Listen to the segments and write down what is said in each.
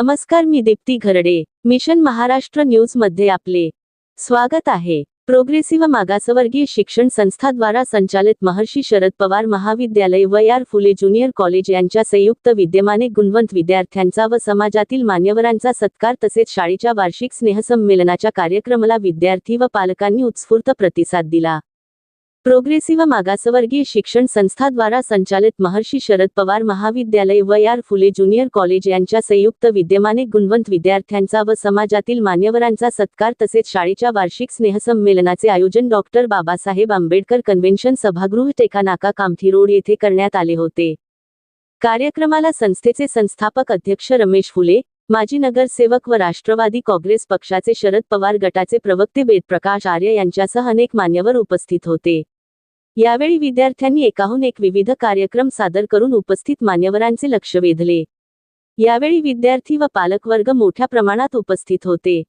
नमस्कार मी दीप्ती घरडे मिशन महाराष्ट्र न्यूजमध्ये आपले स्वागत आहे. प्रोग्रेसिव्ह मागासवर्गीय शिक्षण संस्थाद्वारा संचालित महर्षी शरद पवार महाविद्यालय व आर फुले ज्युनियर कॉलेज यांच्या संयुक्त विद्यमाने गुणवंत विद्यार्थ्यांचा व समाजातील मान्यवरांचा सत्कार तसेच शाळेच्या वार्षिक स्नेहसंमेलनाच्या कार्यक्रमाला विद्यार्थी व पालकांनी उत्स्फूर्त प्रतिसाद दिला. प्रोग्रेसिव्ह मागासवर्गीय शिक्षण संस्थाद्वारा संचालित महर्षी शरद पवार महाविद्यालय व आर फुले ज्युनियर कॉलेज यांच्या संयुक्त विद्यमाने गुणवंत विद्यार्थ्यांचा व समाजातील मान्यवरांचा सत्कार तसेच शाळेच्या वार्षिक स्नेहसंमेलनाचे आयोजन डॉक्टर बाबासाहेब आंबेडकर कन्व्हेन्शन सभागृह टेकानाका कामठी रोड येथे करण्यात आले होते. कार्यक्रमाला संस्थेचे संस्थापक अध्यक्ष रमेश फुले माजी नगरसेवक व राष्ट्रवादी काँग्रेस पक्षाचे शरद पवार गटाचे प्रवक्ते वेदप्रकाश आर्य यांच्यासह अनेक मान्यवर उपस्थित होते. यावेळी विद्यार्थ्यांनी एकाहून एक विविध कार्यक्रम सादर करून उपस्थित मान्यवरांचे लक्ष वेधले. यावेळी विद्यार्थी व पालकवर्ग मोठ्या प्रमाणात उपस्थित होते.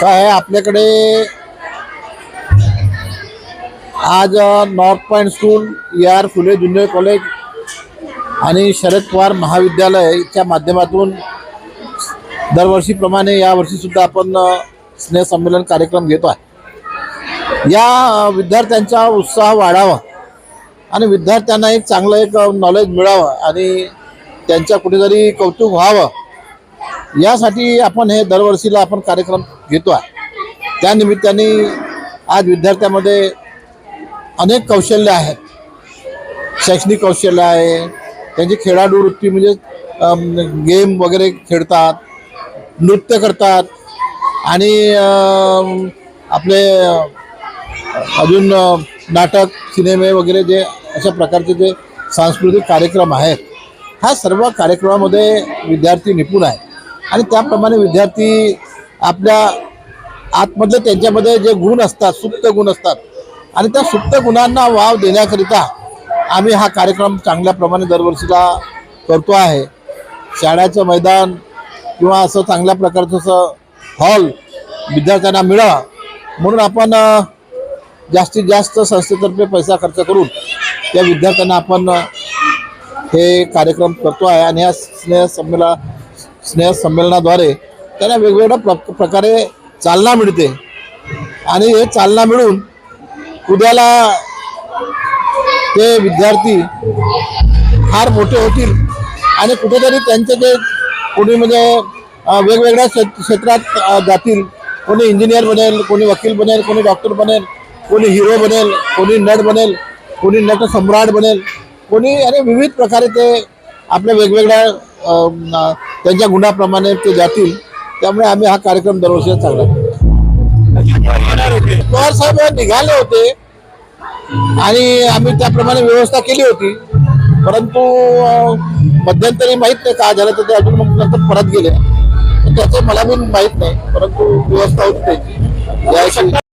काय आहे आपल्याकडे आज नॉर्थ पॉईंट स्कूल यार आर फुले ज्युनियर कॉलेज आणि शरद पवार महाविद्यालयच्या माध्यमातून दरवर्षीप्रमाणे यावर्षी सुद्धा आपण स्नेहसंमेलन कार्यक्रम घेतो आहे. या विद्यार्थ्यांचा उत्साह वाढावा आणि विद्यार्थ्यांना एक चांगलं एक नॉलेज मिळावं आणि त्यांच्या कुठेतरी कौतुक व्हावं. यासाठी आपण हे दरवर्षीला आपण कार्यक्रम घेतो आहे. त्यानिमित्ताने आज विद्यार्थ्यामध्ये अनेक कौशल्य आहेत. शैक्षणिक कौशल्य आहे. त्यांची खेळाडू वृत्ती म्हणजे गेम वगैरे खेळतात नृत्य करतात आणि आपले अजून नाटक सिनेमे वगैरे जे अशा प्रकारचे जे सांस्कृतिक कार्यक्रम आहेत ह्या सर्व कार्यक्रमामध्ये विद्यार्थी निपुण आहेत. आणि त्याप्रमाणे विद्यार्थी आपल्या आतमधले त्यांच्यामध्ये जे गुण असतात सुप्त गुण असतात आणि त्या सुप्त गुणांना वाव देण्याकरिता आम्ही हा कार्यक्रम चांगल्या प्रमाणे दरवर्षीला करतो आहे. शाळेचं मैदान किंवा असं चांगल्या प्रकारचं असं हॉल विद्यार्थ्यांना मिळावा म्हणून आपण जास्तीत जास्त संस्थेतर्फे पैसा खर्च करून त्या विद्यार्थ्यांना आपण हे कार्यक्रम करतो आहे. आणि या स्नेह संमेलन स्नेह संमेलनाद्वारे त्यांना वेगवेगळ्या प्र प्रकारे चालना मिळते. आणि हे चालना मिळून उद्याला ते विद्यार्थी फार मोठे होतील आणि कुठेतरी त्यांचे जे कोणी म्हणजे वेगवेगळ्या क्षेत्रात जातील. कोणी इंजिनियर बनेल कोणी वकील बनेल कोणी डॉक्टर बनेल कोणी हिरो बनेल कोणी नट बनेल कोणी नट सम्राट बनेल. कोणी आणि विविध प्रकारे ते आपल्या वेगवेगळ्या त्यांच्या गुणाप्रमाणे ते जातील त्यामुळे आम्ही हा कार्यक्रम दरवर्षी चांगला पवार साहेब निघाले होते आणि आम्ही त्याप्रमाणे व्यवस्था केली होती परंतु मध्यंतरी माहीत नाही काय झालं तर ते अजून मग नंतर परत गेले. त्याचं मला बी माहीत नाही परंतु व्यवस्था होती त्याची.